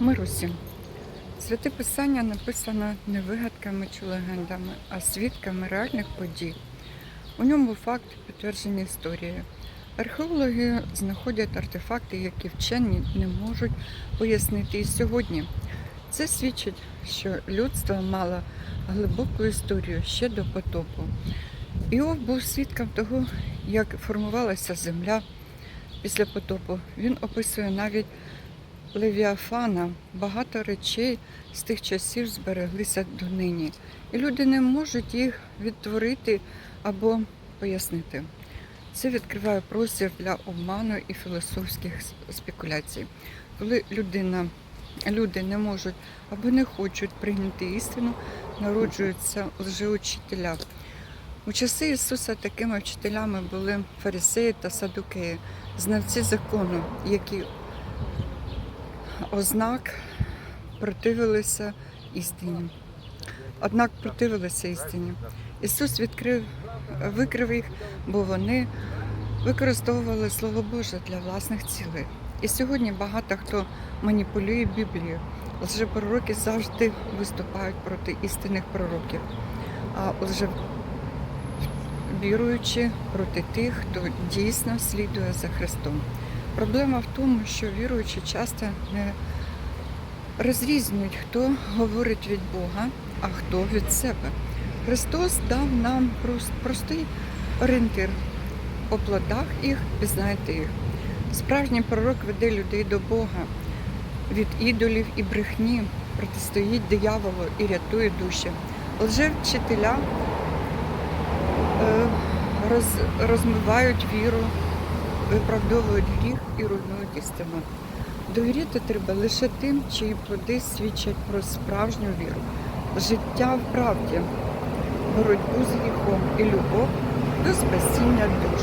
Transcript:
Мир усім. Святе Писання написано не вигадками чи легендами, а свідками реальних подій. У ньому факти підтверджені історією. Археологи знаходять артефакти, які вчені не можуть пояснити і сьогодні. Це свідчить, що людство мало глибоку історію ще до потопу. Іов був свідком того, як формувалася земля після потопу. Він описує навіть Левіафана багато речей з тих часів збереглися донині. І люди не можуть їх відтворити або пояснити. Це відкриває простір для обману і філософських спекуляцій. Коли людина, люди не можуть або не хочуть прийняти істину, народжуються лжеучителя. У часи Ісуса такими вчителями були фарисеї та садукеї, знавці закону, які ознак противилися істині. Однак противилися істині. Ісус відкрив, викрив їх, бо вони використовували Слово Боже для власних цілей. І сьогодні багато хто маніпулює Біблією. Лжепророки завжди виступають проти істинних пророків, а лже віруючи проти тих, хто дійсно слідує за Христом. Проблема в тому, що віруючі часто не розрізнюють, хто говорить від Бога, а хто від себе. Христос дав нам простий орієнтир. По плодах їх пізнайте їх. Справжній пророк веде людей до Бога від ідолів і брехні, протистоїть дияволу і рятує душі. Лжевчителя е, роз, розмивають віру, виправдовують гріх і руйнують істину. Довіряти треба лише тим, чиї плоди свідчать про справжню віру, життя в правді, боротьбу з гріхом і любов до спасіння душ.